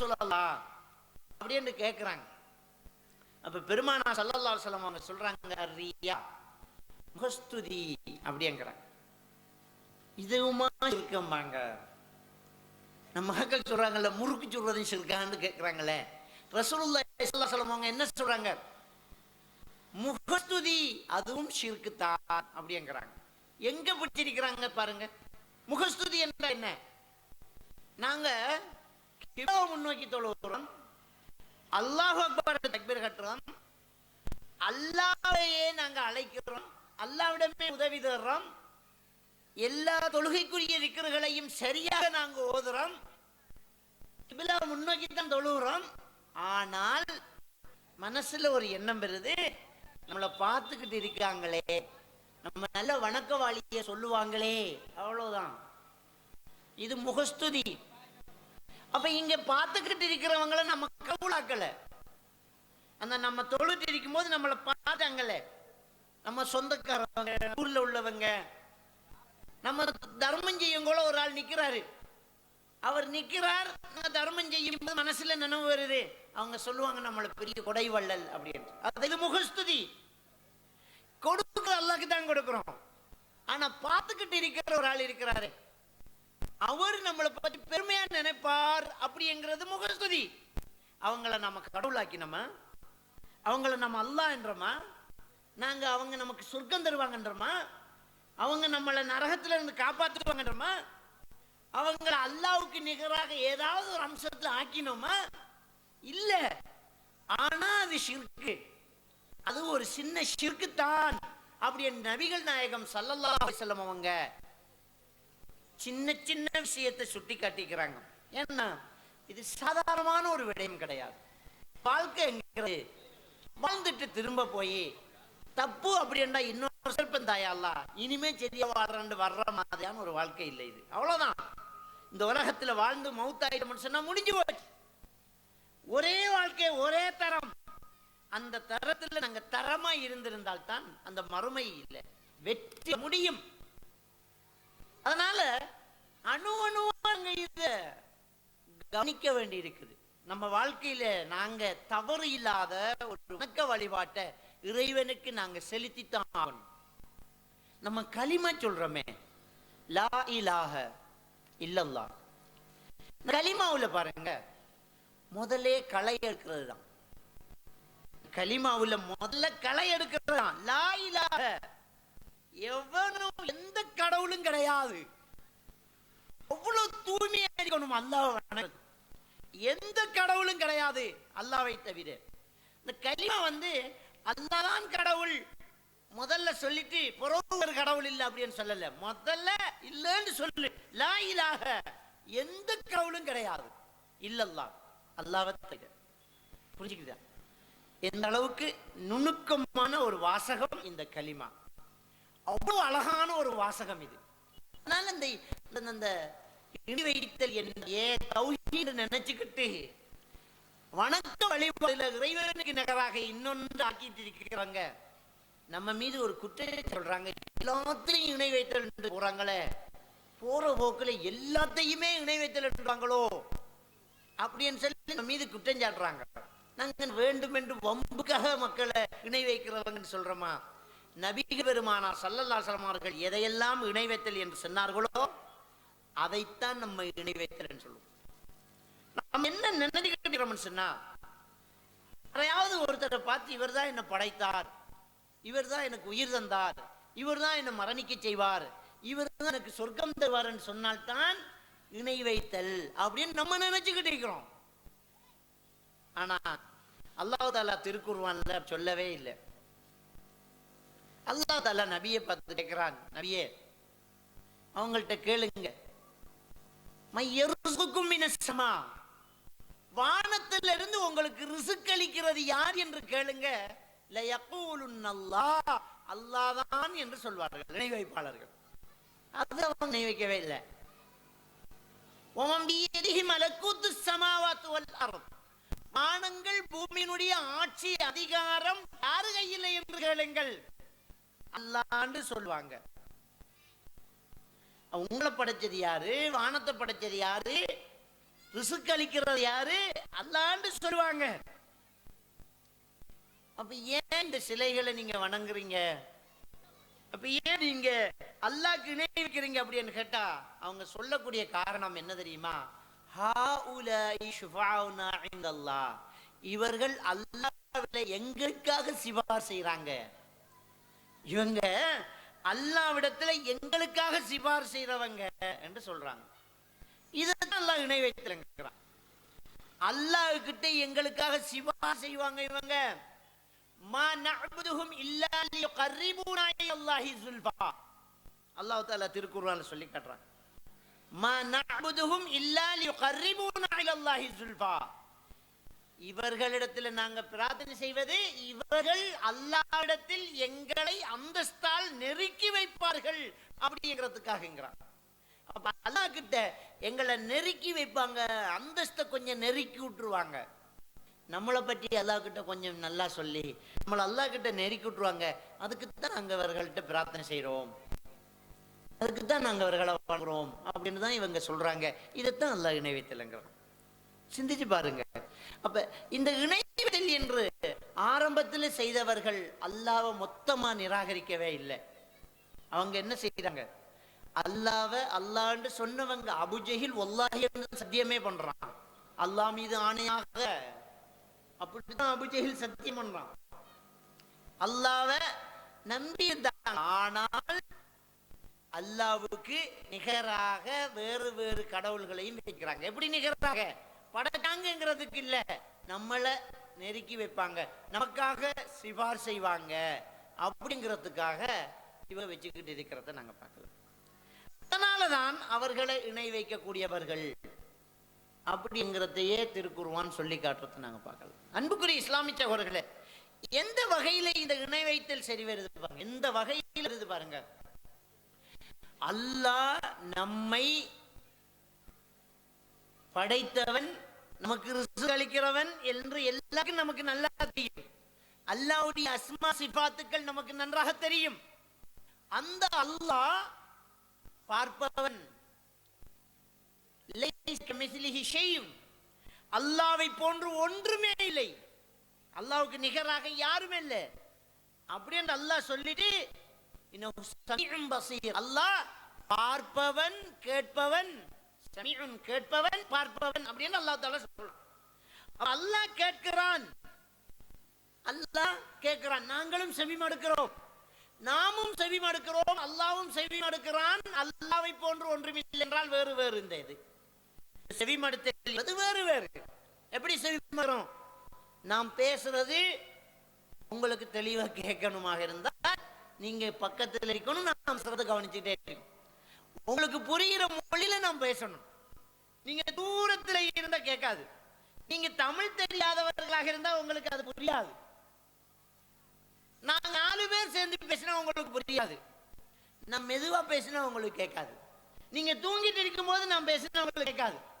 சொல்லலாம் அப்படின்னு கேட்குறாங்க அப்ப பெருமானா சல்லல்லா சொல்லம் அவங்க சொல்றாங்க ரியா முகஸ்துதி அப்படிங்கிறாங்க. இதுவுமா இருக்கம்பாங்க நம்ம மக்கள் சொல்றாங்கல்ல முறுக்கு சொல்றதும் சிறுக்கான்னு கேட்குறாங்களே ரசூலுல்லா ஸல்லல்லாஹு அலைஹி அவங்க என்ன சொல்றாங்க? முகஸ்துதி அதுவும் ஷிர்க்கு தான் அப்படிங்கிறாங்க. எங்க பிடிச்சிருக்கிறாங்க பாருங்க. முகஸ்துதி என்றால் என்ன? நாங்கள் முன்னோக்கி தொழுகிறோம் அல்லாஹ் அக்பர் தக்பீர் கட்டுறோம் அல்லாவையே நாங்க அழைக்கிறோம். அல்லாவிடமே உதவி தர்றோம் எல்லா தொழுகைக்குரிய விக்கர்களையும் சரியாக நாங்க ஓதுறோம். கிபிலா முன்னோக்கி தான் தொழுகிறோம் ஆனால் மனசுல ஒரு எண்ணம் வருது. நம்மளை பார்த்துக்கிட்டு இருக்காங்களே. நம்ம நல்ல வணக்கவாளிய சொல்லுவாங்களே. அவ்வளவுதான். இது முகஸ்துதி. அப்ப இங்க பார்த்துக்கிட்டு இருக்கிறவங்கள நம்ம கவுளாக்கல அந்த நம்ம தொழுட்டு இருக்கும்போது நம்மளை பார்த்தாங்கல்ல நம்ம சொந்தக்காரவங்க ஊர்ல உள்ளவங்க. நம்ம தர்மம் செய்யும் கூட ஒரு ஆள் நிக்கிறாரு. அவர் நிக்கிறார் நான் தர்மம் செய்யும் போது மனசுல நினைவு வருது. அவங்க சொல்லுவாங்க நம்மளை பெரிய கொடைவள்ளல் அப்படின்னு அது முகஸ்துதி. கொடுக்குற அல்லாக்கு தான் கொடுக்குறோம். ஆனா பார்த்துக்கிட்டு இருக்கிற ஒரு ஆள் இருக்கிறாரு. அவர் நம்மளை பற்றி பெருமையாக நினைப்பார் அப்படிங்கிறது முகஸ்துதி. அவங்கள நம்ம கடவுளாக்கினோமா? அவங்கள நம்ம அல்லாஹ் என்றோமா? நாங்கள் அவங்க நமக்கு சொர்க்கம் தருவாங்கன்றோமா? அவங்க நம்மளை நரகத்தில் இருந்து காப்பாற்றுவாங்கன்றோமா அவங்கள அல்லாவுக்கு நிகராக ஏதாவது ஒரு அம்சத்தில் ஆக்கினோமா? இல்லை. ஆனால் அது ஷிர்கு அது ஒரு சின்ன ஷிர்கு தான் அப்படி நபிகள் நாயகம் சல்லல்லா செல்லம் அவங்க சின்ன சின்ன விஷயத்தை சுட்டி காட்டிக்கிறாங்க. ஏன்னா இது சாதாரணமான ஒரு விடயம் கிடையாது. வாழ்க்கை என்கிறது வாழ்ந்துட்டு திரும்ப போய் தப்பு அப்படின்னா இன்னொரு சிற்பம் தாயல்லா இனிமே சரியா வாழ்றேன்னு வர்ற மாதிரியான ஒரு வாழ்க்கை இல்லை இது. அவ்வளவுதான். இந்த உலகத்துல வாழ்ந்து மவுத்தாயிட்டோம்னு சொன்னா முடிஞ்சு போச்சு. ஒரே வாழ்க்கை ஒரே தரம். அந்த தரத்துல நாங்க தரமா இருந்திருந்தால் தான் அந்த மறுமை இல்லை. வெற்றி முடியும். அதனால அணு அணுவா நாங்க இத கவனிக்க வேண்டி இருக்குது நம்ம வாழ்க்கையில நாங்க தவறு இல்லாத ஒரு வணக்க வழிபாட்டை இறைவனுக்கு நாங்க செலுத்தித்தான் ஆகணும். நம்ம களிமா சொல்றோமே லா இலாக இல்லல்லா களிமாவுல பாருங்க முதலே களை எடுக்கிறது தான் களிமாவுல முதல்ல களை எடுக்கிறது தான் லா இலாக எவனும் எந்த கடவுளும் கிடையாது. அவ்வளவு தூய்மையா இருக்கணும் அல்லாஹ் எந்த கடவுளும் கிடையாது அல்லாவை தவிர. இந்த கலிமா வந்து அல்லாதான் கடவுள். முதல்ல சொல்லிட்டு பிறகு ஒரு கடவுள் இல்லை அப்படின்னு சொல்லல. முதல்ல இல்லைன்னு சொல்லு. லா எந்த கடவுளும் கிடையாது. இல்லல்லா அல்லாவை தவிர. எந்த அளவுக்கு நுணுக்கமான ஒரு வாசகம் இந்த களிமா. அவ்வளவு அழகான ஒரு வாசகம் இது. அதனால இந்த அந்த இந்த இடி வைத்தல் என்னையே தௌஹீடு நினைச்சுக்கிட்டு வணக்க வழிபாடுல இறைவனுக்கு நகராக இன்னொன்று ஆக்கிட்டு இருக்கிறாங்க நம்ம மீது ஒரு குற்றத்தை சொல்றாங்க. எல்லாத்திலையும் இணை வைத்தல் என்று போறாங்களே. போற போக்குல எல்லாத்தையுமே இணை வைத்தல் என்றாங்களோ அப்படின்னு சொல்லி நம்ம மீது குற்றம் சாட்டுறாங்க. நாங்க வேண்டும் என்று வம்புக்காக மக்களை இணை வைக்கிறவங்கன்னு சொல்றோமா? நபிக பெருமானார் சல்லல்லா சலமார்கள் எதையெல்லாம் இணை வைத்தல் என்று சொன்னார்களோ அதைத்தான் நம்ம இணைவைத்தல் சொல்லுவோம். நம்ம என்ன நினைக்கிறோம்னு சொன்னா யாரையாவது ஒருத்தரை பார்த்து இவர் தான் என்னை படைத்தார் இவர் தான் எனக்கு உயிர் தந்தார் இவர் தான் என்னை மரணிக்க செய்வார் இவர் தான் எனக்கு சொர்க்கம் தருவார்னு சொன்னால்தான் இணை வைத்தல் அப்படின்னு நம்ம நினைச்சுக்கிட்டு இருக்கிறோம். ஆனா அல்லாஹ் தாலா திருக்குர்வான்ல சொல்லவே இல்லை. அல்லாஹ் தாலா நபியை பார்த்து கேட்கிறான் நபியே அவங்கள்ட்ட கேளுங்க. மையருசுக்கும் வானத்துல இருந்து உங்களுக்கு ரிசுக் அளிக்கிறது யார் என்று கேளுங்க. அல்லாதான் என்று சொல்வார்கள் நினைவைப்பாளர்கள். அது அவங்க நினைவிக்கவே இல்லை. மலக்கூத்து ஸமாவாத்து வானங்கள் பூமியினுடைய ஆட்சி அதிகாரம் யாரு கையில் என்று கேளுங்கள். அல்லாண்டு சொல்லுவாங்க. உங்களை படைச்சது யாரு? வானத்தை படைச்சது யாரு? ரிசுக்கு அளிக்கிறது யாரு? அல்லாண்டு சொல்லுவாங்க. அப்ப ஏன் இந்த சிலைகளை நீங்க வணங்குறீங்க? அப்ப ஏன் நீங்க அல்லாக்கு இணை வைக்கிறீங்க அப்படின்னு கேட்டா அவங்க சொல்லக்கூடிய காரணம் என்ன தெரியுமா? இவர்கள் அல்லாவில எங்களுக்காக சிபார் செய்யறாங்க இவங்க அல்லாவிடத்துல எங்களுக்காக சிபார் செய்றவங்க என்று சொல்றாங்க. இதுதான் அல்லாஹ் இணை வைத்திருக்கிறான். அல்லாஹ் கிட்ட எங்களுக்காக சிபார் செய்வாங்க இவங்க. மா நஅபுதுஹும் இல்லா லியுகர்ரிபூனா இலல்லாஹி ஸுல்ஃபா அல்லாஹ் தஆலா திருக்குர்ஆன்ல சொல்லி காட்டுறான். மா நஅபுதுஹும் இல்லா லியுகர்ரிபூனா இலல்லாஹி ஸுல்ஃபா இவர்களிடத்தில் நாங்க பிரார்த்தனை செய்வது இவர்கள் அல்லாவிடத்தில் எங்களை அந்தஸ்தால் நெருக்கி வைப்பார்கள் அப்படிங்கிறதுக்காகங்கிறான். அப்ப அல்லாஹ் கிட்ட எங்களை நெருக்கி வைப்பாங்க அந்தஸ்தை கொஞ்சம் நெருக்கி விட்டுருவாங்க. நம்மளை பற்றி அல்லாஹ் கிட்ட கொஞ்சம் நல்லா சொல்லி நம்மளை அல்லாஹ் கிட்ட நெருக்கி விட்டுருவாங்க. அதுக்கு தான் நாங்க அவர்கள்ட்ட பிரார்த்தனை செய்கிறோம் அதுக்கு தான் நாங்க அவர்களை வாழ்கிறோம் அப்படின்னு தான் இவங்க சொல்றாங்க. இதைத்தான் அல்லாஹ் இணைவைத்தலைங்கிறோம் சிந்திச்சு பாருங்க. அப்ப இந்த இணையத்தில் என்று ஆரம்பத்தில் செய்தவர்கள் அல்லாவை மொத்தமா நிராகரிக்கவே இல்லை. அவங்க என்ன செய்யறாங்க அல்லாவை அல்லாண்டு சொன்னவங்க அபுஜெகில் ஒல்லாஹி என்று சத்தியமே பண்றான். அல்லாஹ் மீது ஆணையாக அப்படிதான் அபுஜஹில் சத்தியம் பண்றான். அல்லாவை நம்பி ஆனால் அல்லாவுக்கு நிகராக வேறு வேறு கடவுள்களையும் வைக்கிறாங்க. எப்படி நிகராக? படைச்சாங்கிறதுக்கு இல்ல. நம்மளை நெருக்கி வைப்பாங்க. நமக்காக சிபார் செய்வாங்க. அப்படிங்கிறதுக்காக இவங்க வச்சுக்கிட்டு இருக்கிறத நாங்க பார்க்கலாம் அதனாலதான் அவர்களை இணை வைக்கக்கூடியவர்கள் அப்படிங்கிறதையே திருக்குருவான் சொல்லி காட்டுறது நாங்க பார்க்கலாம் அன்புக்குரிய இஸ்லாமிய சகோதரர்களே எந்த வகையில இந்த இணை வைத்தல் சரி வருது பாருங்க. எந்த வகையில் வருது பாருங்க. அல்லாஹ் நம்மை படைத்தவன் நமக்கு ரிஸ்க் அளிக்கிறவன் என்று எல்லாருக்கும் நமக்கு நல்லா தெரியும். அல்லாஹ்வுடைய அஸ்மா சிபாத்துக்கள் நமக்கு நன்றாக தெரியும். அந்த அல்லாஹ் பார்ப்பவன். லைஸ அல்லாவை போன்று ஒன்றுமே இல்லை. அல்லாவுக்கு நிகராக யாருமே இல்லை. அப்படி என்று அல்லாஹ் சொல்லிட்டு இன்னும் அல்லாஹ் பார்ப்பவன் கேட்பவன் சமீஉன் கேட்பவன் பார்ப்பவன் அப்படின்னு அல்லாஹ் தஆலா சொல்றான். அல்லாஹ் கேட்கிறான். அல்லாஹ் கேட்கிறான். நாங்களும் செவி மடுக்கிறோம் நாமும் செவி மடுக்கிறோம் அல்லாவும் செவி மடுக்கிறான் அல்லாவை போன்று ஒன்றுமில்லை என்றால் வேறு வேறு இந்த இது. செவி மடுத்தல் அது வேறு வேறு. எப்படி செவி மடுறோம் நாம் பேசுறது உங்களுக்கு தெளிவா கேட்கணுமாக இருந்தால் நீங்க பக்கத்துல இருக்கணும். நான் சொல்றது கவனிச்சுட்டே இருக்கணும். உங்களுக்கு புரிகிற மொழியில நாம் பேசணும். நீங்க தூரத்துல இருந்தா கேட்காது. நீங்க தமிழ் தெரியாதவர்களாக இருந்தா உங்களுக்கு அது புரியாது. நான் நாலு பேர் சேர்ந்து பேசினா உங்களுக்கு புரியாது. நான் மெதுவா பேசினா உங்களுக்கு கேட்காது. நீங்க தூங்கிட்டு இருக்கும்போது நான் பேசினா உங்களுக்கு கேட்காது.